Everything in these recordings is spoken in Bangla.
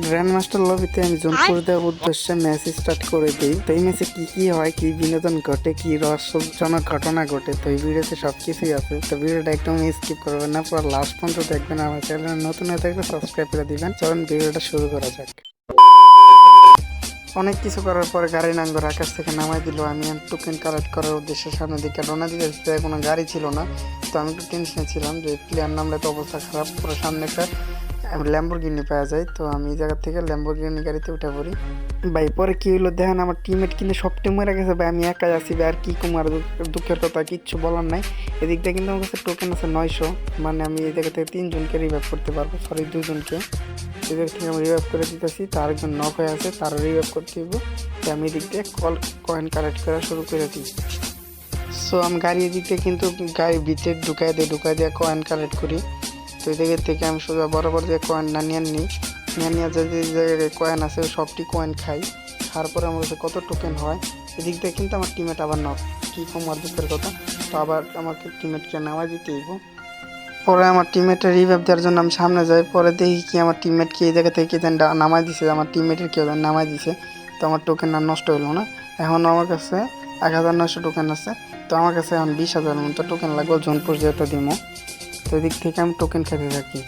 গ্র্যান্ড মাস্টার লবিতে আমি জোনপুর দেওয়ার উদ্দেশ্যে ম্যাচ স্টার্ট করে দিই। তো এই ম্যাচে কি কি হয়, কি বিনোদন ঘটে, কি রহস্যজনক ঘটনা ঘটে, তো এই ভিডিওতে সব কিছুই আছে। তো ভিডিওটা একদম স্কিপ করবেন না, পুরো লাস্ট পর্যন্ত দেখবেন আমার চ্যানেল নতুন হয়ে থাকলে সাবস্ক্রাইব করে দিবেন। চলুন ভিডিওটা শুরু করা যাক। অনেক কিছু করার পরে গাড়ি নাঙ্গর আকাশ থেকে নামাই দিল। আমি টোকেন কালেক্ট করার উদ্দেশ্যে সামনের দিকে দিতে দিতে কোনো গাড়ি ছিল না। তো আমি একটু টেনশনে ছিলাম যে প্লেয়ার নামলে তো অবস্থা খারাপ। পুরো সামনে একটা ল্যাম্বোর্গিনি পাওয়া যায়, তো আমি এই জায়গা থেকে ল্যাম্বোর্গিনি গাড়িতে উঠে পড়ি। ভাই, পরে কী হলো দেখেন, আমার টিমমেট কিন্তু সব টিম মরে গেছে, ভাই, আমি একাই আছি, ভাই, আর কি কুমার দুঃখের কথা, কিচ্ছু বলার নাই। এদিক থেকে কিন্তু আমার কাছে টোকেন আছে নয়শো মানে আমি এই জায়গা থেকে তিনজনকে রিভাইভ করতে পারব সরি দুজনকে। এদিক থেকে আমি রিভাইভ করে দিতেছি, তার একজন নক হয়ে আছে, তারও রিভাইভ করতে দিব তো আমি এদিক দিয়ে কল কয়েন কালেক্ট করা শুরু করে দিই। সো আমি গাড়ি এদিক থেকে কিন্তু গাড়ি ভিতরে ঢুকাই দিয়ে ঢুকাই দিয়ে কয়েন কালেক্ট করি। তো এই জায়গা থেকে আমি সোজা বরাবর যে কয়েন না নিয়ে নিই নিয়ে নিয়ে যে জায়গায় কয়েন আছে সবটি কয়েন খাই। খাওয়ার পরে আমার কাছে কত টোকেন হয়, এদিক দিয়ে কিন্তু আমার টিমেট আবার নক। কী কম দুঃখের কথা, তো আবার আমাকে টিমেটকে নামাই দিতে হইব। পরে আমার টিমমেটের রিভাইভ দেওয়ার জন্য আমি সামনে যাই, পরে দেখি কি আমার টিমমেটকে এই জায়গা থেকে যেন নামাই দিছে, আমার টিমমেটের কেউ যেন নামাই দিছে। তো আমার টোকেন আর নষ্ট হলো না। এখন আমার কাছে এক হাজার নয়শো টোকেন আছে। তো আমার কাছে এখন বিশ হাজার মতো টোকেন লাগবে, জোনপুর যেহেতু দিমো। এই থেকে আমি টোকেন খেতে থাকি।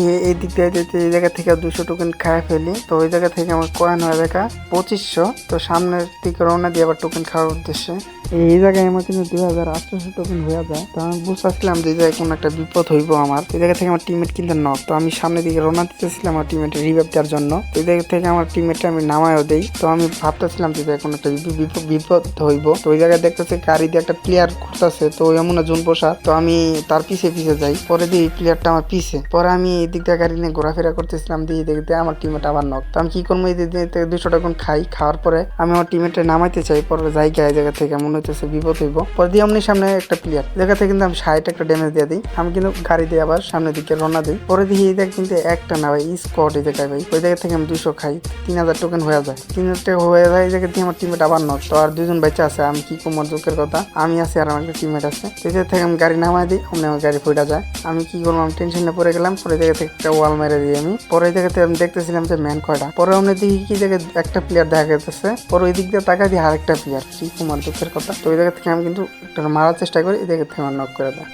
এই দিক দিয়ে এই জায়গা থেকে দুশো টোকেন খায় ফেলি, তো ওই জায়গা থেকে আমার কয়েন হয়ে দেখা পঁচিশশো। তো সামনের দিকে রওনা দিয়ে আবার টোকেন খাওয়ার উদ্দেশ্যে। এই জায়গায় আমার কিন্তু দুই হাজার আটশোশো টোকেন হয়ে যায়। তো আমি বুঝতেছিলাম যে এই জায়গায় কোনো একটা বিপদ হইব আমার। এই জায়গা থেকে আমার টিমমেট কিন্তু নক তো আমি সামনের দিকে রওনা দিতেছিলাম আমার টিমমেটের রিভাইভ দেওয়ার জন্য। এই জায়গা থেকে আমার টিমমেটটা আমি নামায়ও দেই। তো আমি ভাবতেছিলাম যে কোনো একটা বিপ- বিপ- বিপদ হইব। তো ওই জায়গায় দেখতেছে গাড়ি দিয়ে একটা প্লেয়ার ঘুরতেছে তো এমন জুন প্রসাদ তো আমি তার পিছে পিছে যাই। পরে দিই প্লেয়ারটা আমার পিছে। পরে আমি এই দিক দিয়ে গাড়ি নিয়ে ঘোরাফেরা করতেছিলাম, দিয়ে দেখতে আমার টিমমেট আবার নক তো আমি কি করব, এই দিক থেকে দুশো টাকা খাই, খাওয়ার পরে আমি আমার টিমমেটে নামাইতে চাই পরে জায়গা, এই জায়গা থেকে মনে হইতেছে বিপদ হইব। পরে দিয়ে আমনি সামনে একটা প্লেয়ার জায়গা থেকে কিন্তু আমি ষাট একটা ড্যামেজ দিয়ে দিই। আমি কিন্তু গাড়ি দিয়ে আবার সামনের দিকে রওনা দিই। পরে দিয়ে এই জায়গা কিন্তু একটা না ভাই স্কট এই জায়গায় ভাই। ওই জায়গা থেকে আমি দুশো খাই, তিন হাজার টোকেন হয়ে যায়। তিন হাজার টাকা হয়ে যায়, এই জায়গা দিয়ে আমার টিমমেট আবার নক তো আর দুজন বাচ্চা আছে, আমি কি কুমার দুঃখের কথা। আমি আছি আর আমার একটা টিমমেট আছে। জায়গা থেকে আমি গাড়ি নামাই দিই, অমনি আমার গাড়ি ফুটা যায়। আমি কি করব, আমি টেনশনে পড়ে গেলাম, পরে জায়গা থেকে একটা ওয়াল মেরে দিই আমি। পরে এই জায়গাতে আমি দেখতেছিলাম যে ম্যান কয়টা। পরে অন্য দিকে কি জায়গায় একটা প্লেয়ার দেখা গেছে পরে ওই দিক দিয়ে টাকা দিয়ে আরেকটা প্লেয়ার কি কুমার দুঃখের কথা। তো ওই জায়গা থেকে আমি কিন্তু একটা মারার চেষ্টা করি, এই জায়গা থেকে আমার নক করে দেয়।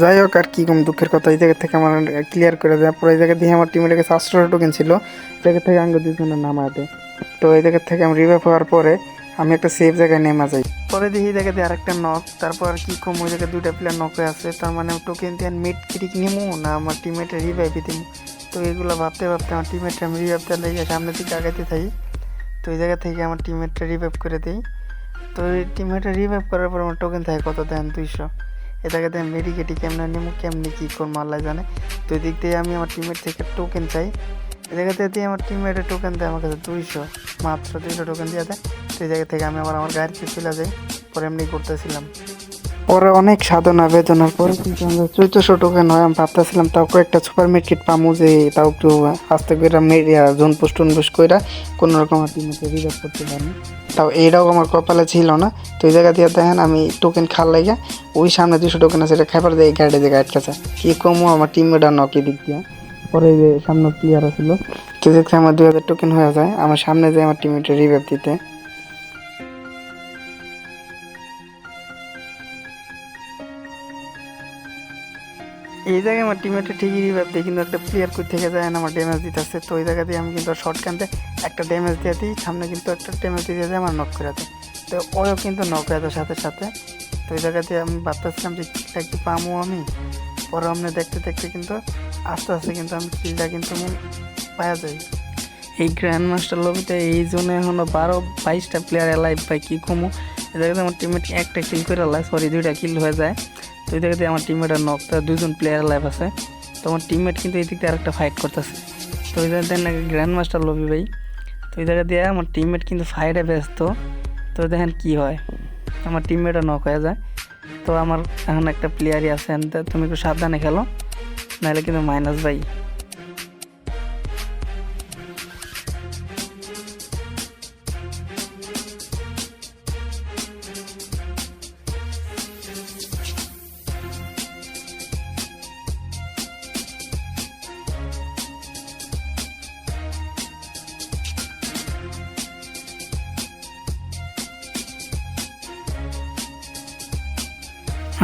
যাই হোক, আর কি কম দুঃখের কথা, এই জায়গা থেকে আমার ক্লিয়ার করে দেয়। পরে এই জায়গা দিয়ে আমার টিমের কাছে আটশো টোকেন ছিল। এই জায়গা থেকে আঙ্গ দুজনের নামায় দেয়। তো এই জায়গা থেকে আমি রিভাইভ হওয়ার পরে আমি একটা সেফ জায়গায় নেমা যাই। পরে দেখি জায়গাতে আরেকটা নক তারপর আর কি কম ওই জায়গায় দুইটা প্লেয়ার নক আছে, তার মানে টোকেন দিয়ে মিড ক্রিক নিমু না আমার টিমেটের রিভাইভ দিমু। তো এগুলো ভাবতে ভাবতে আমার টিমেটটা আমি রিভাইভ দেওয়ার লেগে সামনের দিকে আগাইতে থাকি। তো এই জায়গা থেকে আমার টিমেটটা রিভাইভ করে দিই। তো ওই টিমেটটা রিভাইভ করার পর আমার টোকেন থাকে কত? দেন দুইশো। এ জায়গাতে আমি মেডিকেটি কেমনে নিমু, কেমনি কী করব আল্লাহ জানে। তো দিক দিয়ে আমি আমার টিমের থেকে টোকেন চাই। এই জায়গাতে দিয়ে আমার টিমমেটের টোকেন দেয় আমার কাছে দুইশো, মাত্র দুইশো টোকেন দিয়ে দেয়। এই জায়গা থেকে আমি আবার আমার গাড়িতে চলে যাই। পরে এমনি করতেছিলাম পরে অনেক সাধনা বেদনার পরে কিন্তু আমরা চৈতশো টোকেন হয় আমি ভাবতেছিলাম তাও একটা সুপার মার্কেট পামু যে তাও একটু আস্তে করে মেরিয়া জোন পোস্ট টুনপোস্ট করে কোনো রকম আর টিমকে রিজার্ভ করতে পারি তাও এইটাও আমার কপালে ছিল না। তো এই জায়গা দিয়ে দেখেন আমি টোকেন খাল লাগে ওই সামনে দুশো টোকেন আছে, এটা খাবার দিয়ে গাড়ি দিয়ে আটকেছে কি কমু আমার টিমমেটার নকি দিক দিয়ে। পরে যে সামনে প্লেয়ার ছিল তো দেখছি আমার দুই হাজার টোকেন হয়ে যায়, আমার সামনে যায় আমার টিমমেটের রিভাইভ দিতে। এই জায়গায় আমার টিমেটে ঠিকই রিভাইভ দিই কিন্তু একটা প্লেয়ার কই থেকে যায় না, আমার ড্যামেজ দিতেছে। তো ওই জায়গা দিয়ে আমি কিন্তু শর্ট ক্যান্টে একটা ড্যামেজ দিয়ে দিই, সামনে কিন্তু একটা ড্যামেজ দিয়ে যায় আমার নক করে দেয়। তো ওও কিন্তু নক হয়ে সাথে সাথে। তো ওই জায়গা দিয়ে আমি ভাবতেছিলাম যে কিলটা কি পামো আমি। পরে আমি দেখতে দেখতে কিন্তু আস্তে আস্তে কিন্তু আমি কিলটা কিন্তু আমি পাওয়া যাই। এই গ্র্যান্ড মাস্টার লবিতে এই জোনে এখনও বারো, বাইশটা প্লেয়ার এলাইভ পাই কি কমু? এই জায়গাতে আমার টিমমেট একটা কিল করে এলাই সরি, দুইটা কিল হয়ে যায়। এই জায়গাতে আমার টিমমেটের নক তার দুজন প্লেয়ার লাইভ আছে। তো আমার টিমমেট কিন্তু এই দিক দিয়ে আরেকটা ফাইট করতেছে। তো ওই জায়গাতে নাকি গ্র্যান্ড মাস্টার লবি ভাই, তো ওই জায়গা দিয়ে আমার টিমমেট কিন্তু ফাইটে ব্যস্ত। তো দেখেন কি হয়, আমার টিমমেটও নক হয়ে যায়। তো আমার এখন একটা প্লেয়ারই আছে তুমি একটু সাবধানে খেলো, নাহলে কিন্তু মাইনাস ভাই।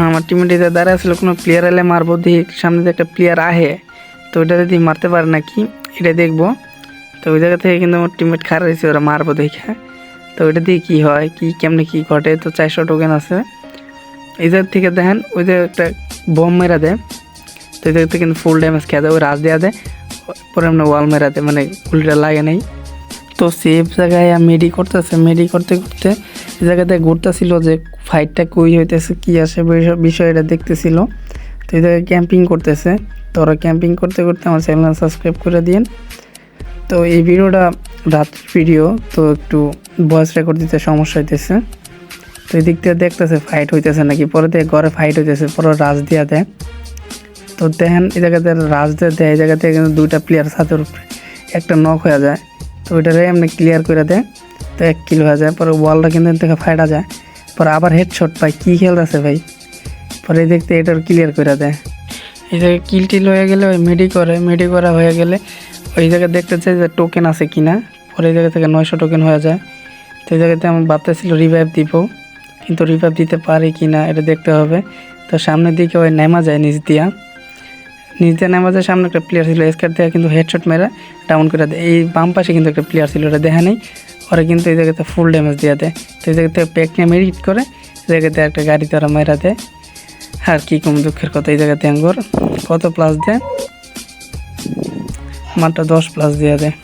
আমার টিমে দাঁড়ায় আসলে কোনো প্লেয়ার এলে মারবো দিয়ে সামনে একটা প্লেয়ার আহে, তো ওইটা যদি মারতে পারে নাকি, এটা দেখব। তো ওই জায়গা থেকে কিন্তু আমার টিমমেট খারাপ হয়েছে, ওরা মারবো দেখে। তো ওইটা দিয়ে কী হয়, কি, কেমনে কী ঘটে, তো চারশো টোকেন আছে। এই জায়গা থেকে দেখেন, ওই যে একটা বম মেরা দেয়। তো এই জায়গা থেকে কিন্তু ফুল ড্যামেজ খেয়ে দেয়, ওই রাজ দেওয়া দেয়, পরে এমনি ওয়াল মেরা দেয় মানে গুলিটা লাগে নাই। তো সেফ জায়গায় মেডি করতেছে, মেডি করতে করতে এই জায়গাতে ঘুরতেছিল যে ফাইটটা কই হইতেছে, কি আসে বিষয়- বিষয়টা দেখতেছিল। তো এই জায়গায় ক্যাম্পিং করতেছে। তো ওরা ক্যাম্পিং করতে করতে আমার চ্যানেল সাবস্ক্রাইব করে দিন তো এই ভিডিওটা রাত্রির ভিডিও তো একটু ভয়েস রেকর্ড দিতে সমস্যা হইতেছে। তো এই দিক থেকে দেখতেছে ফাইট হইতেছে নাকি, পরে দিয়ে ঘরে ফাইট হইতেছে, পরে রাজ দিয়া দেয়। তো দেখেন এই জায়গাতে রাজ দিয়ে দেয়, এই জায়গাতে কিন্তু দুইটা প্লেয়ার উপরে একটা নক হয়ে যায়। তো ওইটারে এমনি ক্লিয়ার করে দেয় তো এক কিল হয়ে যায়, পরে ওয়ালটা কিন্তু থেকে ফাইটা যায়। পরে আবার হেড হেডশট পায় কী খেলতেছে ভাই? পরে দেখতে এটার ক্লিয়ার করে দেয় এই জায়গায় কিল টিল হয়ে গেলে ওই মেডি করে মেডি করা হয়ে গেলে ওই জায়গায় দেখতে চাই যে টোকেন আছে কিনা। পরে এই জায়গা থেকে নয়শো টোকেন হয়ে যায়। তো এই জায়গাতে আমি ভাবতেছিল রিভাইভ দিব, কিন্তু রিভাইভ দিতে পারি কি না এটা দেখতে হবে। তো সামনের দিকে ওই নেমা যায় নিচ দিয়া। নিচ নামাজের নেমা সামনে একটা প্লেয়ার ছিল স্কার দেওয়া কিন্তু হেডশট মেরা ডাউন করে দেয়। এই বাম পাশে কিন্তু একটা প্লেয়ার ছিল, ওটা দেখা নেই। ওরা কিন্তু এই জায়গাতে ফুল ড্যামেজ দিয়ে দেয়। তো এই জায়গাতে প্যাক নিয়ে মেরিট করে, এই জায়গাতে একটা গাড়িতে ওরা মেরা দেয়। আর কী কম দুঃখের কথা, এই জায়গাতে অ্যাঙ্গর কত প্লাস দেয়? মাত্র দশ প্লাস দেওয়া দেয়।